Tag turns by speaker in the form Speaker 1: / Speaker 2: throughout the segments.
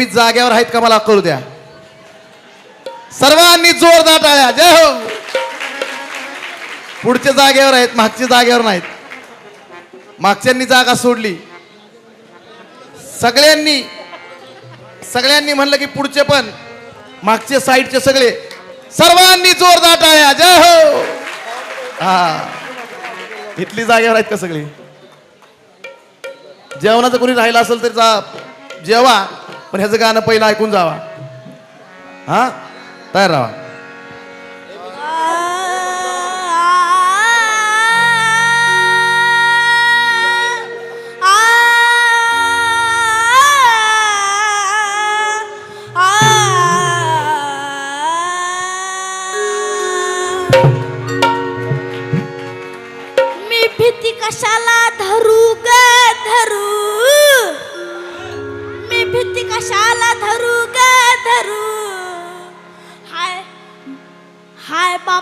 Speaker 1: तुम्ही जाग्यावर आहेत का मला करू द्या. सर्वांनी जोरदार टाळ्या. जय हो. पुढच्या जागेवर आहेत मागच्या जागेवर नाहीत. मागच्यांनी जागा सोडली. सगळ्यांनी सगळ्यांनी म्हणलं की पुढचे पण मागचे साईडचे सगळे. सर्वांनी जोरदार टाळ्या. जय हो. हा. इथली जागेवर आहेत का सगळी? जेवणाचं कोणी राहिलं असेल तर जा. जेवा. पण ह्याचं गाणं पहिलं ऐकून जावा. हा? तयार राहा.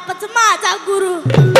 Speaker 2: बापच माझा गुरु.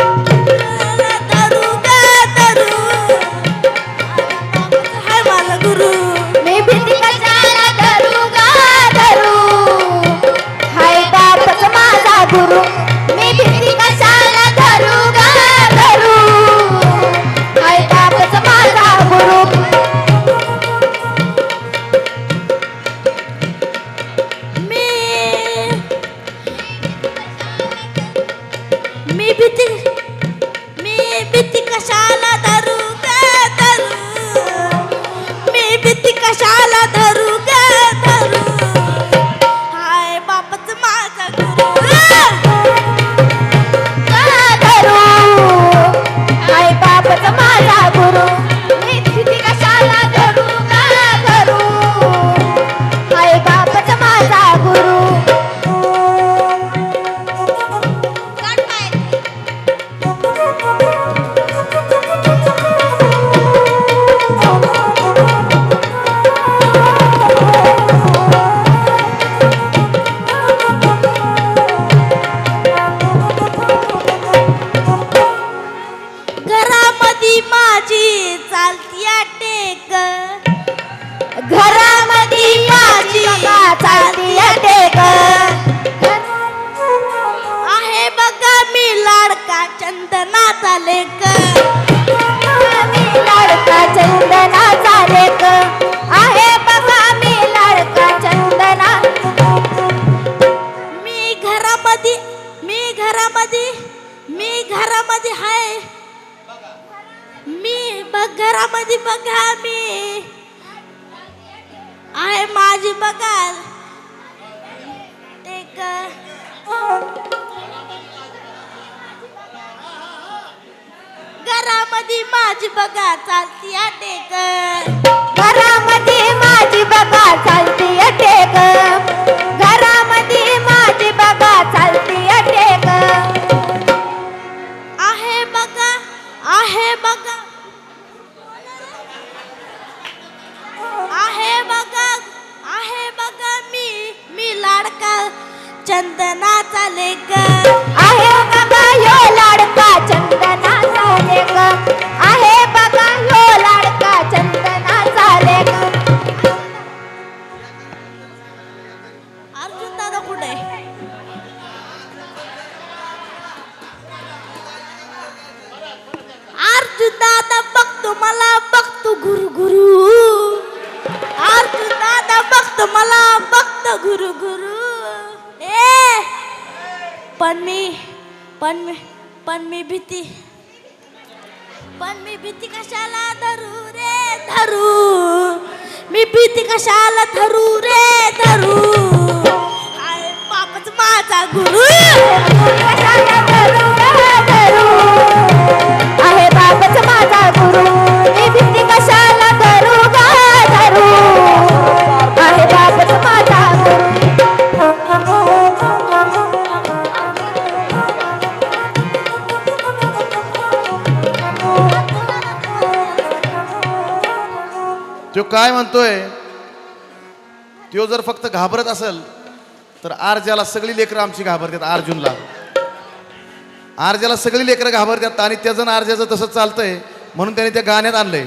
Speaker 2: घरामध्ये माझी
Speaker 3: बघा चालती टेक.
Speaker 2: घरामध्ये माझी बघा चालती टेक.
Speaker 3: घरामध्ये माझी बघा चालती टेक.
Speaker 2: आहे बघा आहे बघा. आहे बघा आहे बघा मी मी लाडका चंदनाचा लेक पण मी पण मी भीती पण मी भीती कशाला धरू रे धरू। मी भीती कशाला धरू रे धरू। हाय बापच माझा गुरु।
Speaker 3: कशाला धरू धरू आहे बापच माझा गुरु।
Speaker 1: काय म्हणतोय? तो जर फक्त घाबरत असेल तर आरज्याला सगळी लेकरं आमची घाबरतात अर्जुनला. आरज्याला सगळी लेकरं घाबरतात आणि त्याचं आरज्याचं तसं चालतंय म्हणून त्याने त्या गाण्यात आणलंय.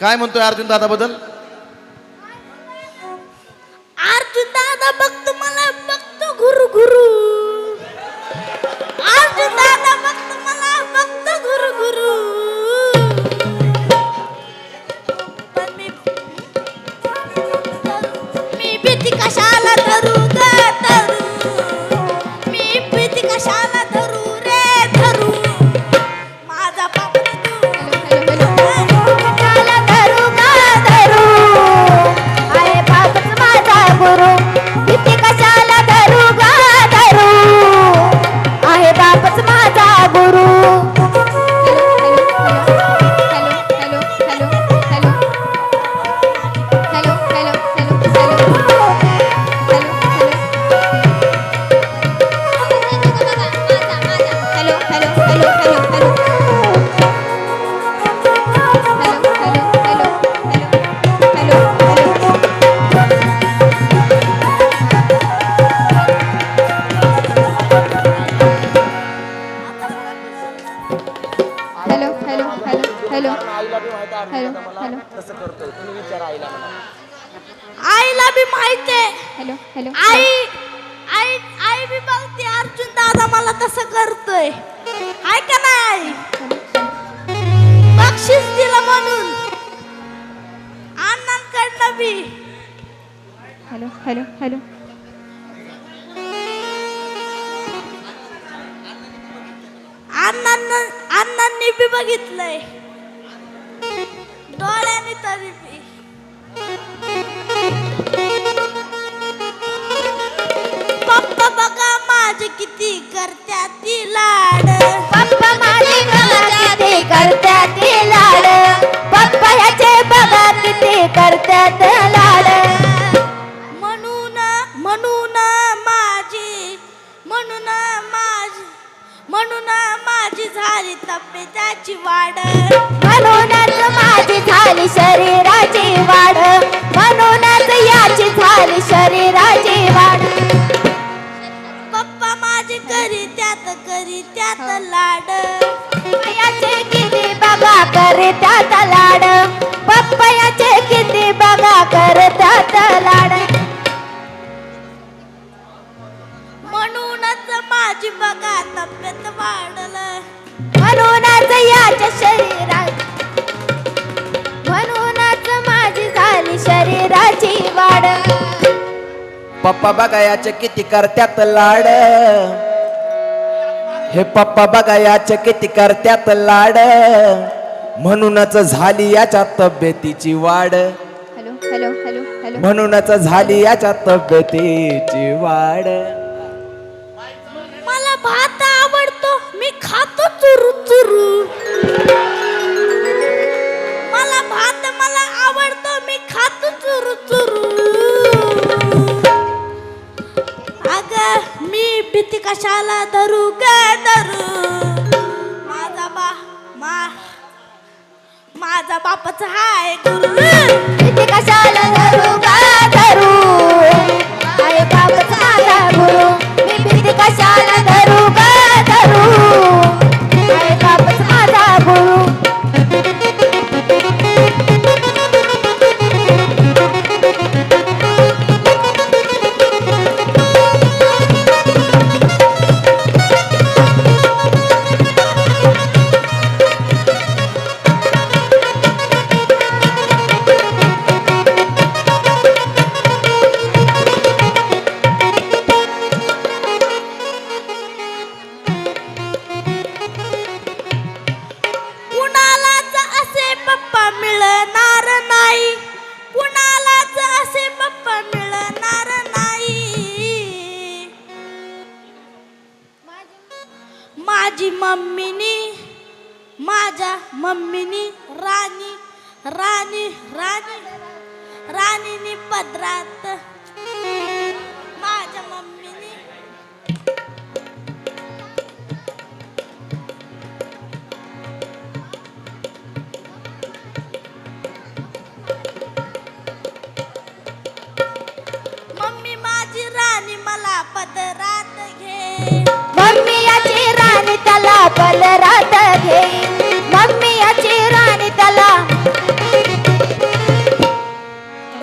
Speaker 1: काय म्हणतोय अर्जुन दादाबद्दल
Speaker 2: अर्जुन दादा बघतो मला बघतो गुरु गुरु.
Speaker 4: हॅलो. Hello hello.
Speaker 2: आईला बी माहिती आहे.
Speaker 4: Hello hello.
Speaker 2: आई आई आई बी बघते अर्जुन दादा मला कसं करतोय. हाय का नाही? बक्षीस दिलं म्हणून. अण्णांकडनं बी.
Speaker 4: Hello hello hello.
Speaker 2: अण्णांना अण्णांनी बी बघितलंय. आणि तरी बी. पप्पा बघा माझे किती करत्या ती लाड.
Speaker 3: पप्पा माझे बघा किती करतात लाड. पप्पा ह्याचे बघा किती करतात बघा करतात लाड पप्पयाचे किती बघा करतात लाड
Speaker 2: म्हणूनच माझी बघा तब्येत वाढल
Speaker 3: म्हणूनच याच्या शरीरात म्हणूनच माझी झाली शरीराची वाढ.
Speaker 5: पप्पा बघा याचे किती करत्यात लाड हे पप्पा बघा याचे किती करत्यात लाड म्हणूनच झाली याच्या तब्येतीची वाढ.
Speaker 4: Hello hello hello hello.
Speaker 5: म्हणूनच झाली याच्या तब्येतीची वाढ.
Speaker 2: मला भात आवडतो मी खातो चुरू चुरू. मला भात मला आवडतो मी खातो चुरू चुरू. अग मी भीती कशाला धरू ग धरू. माझा बा मा माझा बापच हाय गुरु.
Speaker 3: कशाला धरू quadrata.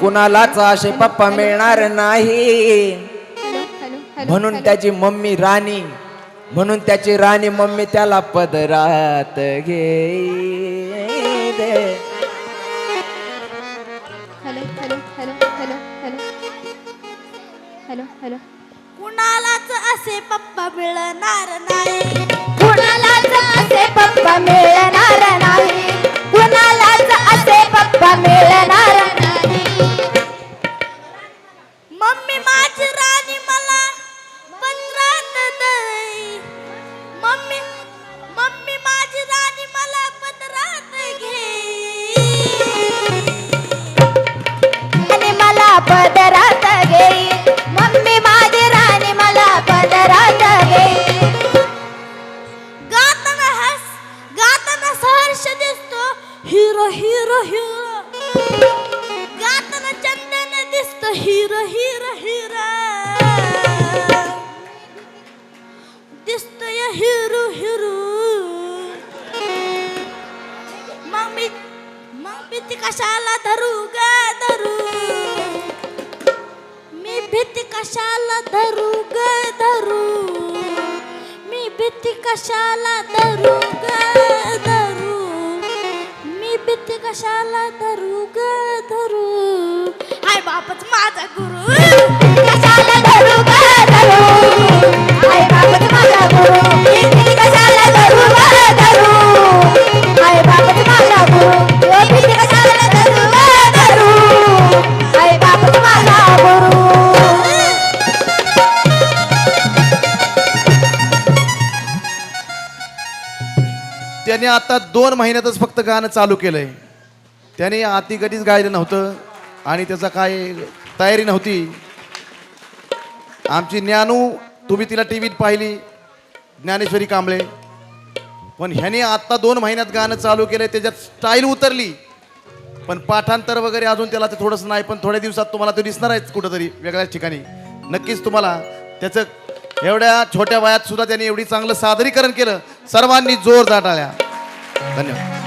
Speaker 2: कुणालाच असे पप्पा मिळणार नाही.
Speaker 5: म्हणून. त्याची मम्मी राणी म्हणून त्याची राणी मम्मी त्याला पदरात घे दे
Speaker 4: hello hello hello hello hello. Hello hello.
Speaker 2: कुणालाच असे पप्पा मिळणार नाही. भीती कशाला धरू ग धरू? मी भीती कशाला धरू ग धरू? मी भीती कशाला धरू ग धरू? मी भीती कशाला धरू ग धरू? हाय बापच माझा गुरु.
Speaker 1: आता दोन महिन्यातच फक्त गाणं चालू केलंय. त्याने अति कधीच गायलं नव्हतं आणि त्याचा काय तयारी नव्हती. आमची ज्ञानू तुम्ही तिला टी व्हीत पाहिली ज्ञानेश्वरी कांबळे. पण ह्याने आत्ता दोन महिन्यात गाणं चालू केलंय त्याच्यात स्टाईल उतरली. पण पाठांतर वगैरे अजून त्याला ते थोडंसं नाही पण थोड्या दिवसात तुम्हाला तो दिसणार आहे कुठंतरी वेगळ्याच ठिकाणी. नक्कीच तुम्हाला त्याचं एवढ्या छोट्या वयात सुद्धा त्यांनी एवढी चांगलं सादरीकरण केलं. सर्वांनी जोर जाटाळ्या. धन्यवाद.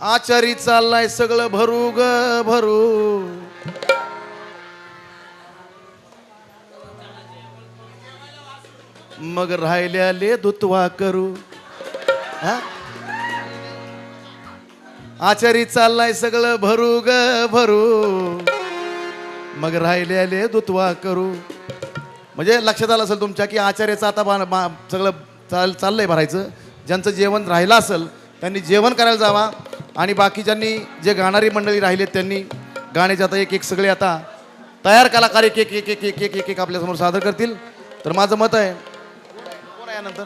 Speaker 1: आचारी चाललाय सगळं भरू ग भरू. मग राहिल्याले धुतवा करू. हा? आचारी चाललाय सगळं भरू ग भरू. मग राहिलेले दुत्वा करू. म्हणजे लक्षात आलं असेल तुमच्या की आचार्याचं आता बा बा- सगळं चाल चाललंय भरायचं. ज्यांचं जेवण राहिलं असेल त्यांनी जेवण करायला जावा. आणि बाकीच्यांनी जे गाणारी मंडळी राहिलेत त्यांनी गाण्याचे आता एक एक सगळे आता तयार कलाकार एक एक एक एक एक एक एक एक आपल्यासमोर सादर करतील. तर माझं मत आहे कोण आहे यानंतर?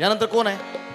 Speaker 1: यानंतर कोण आहे?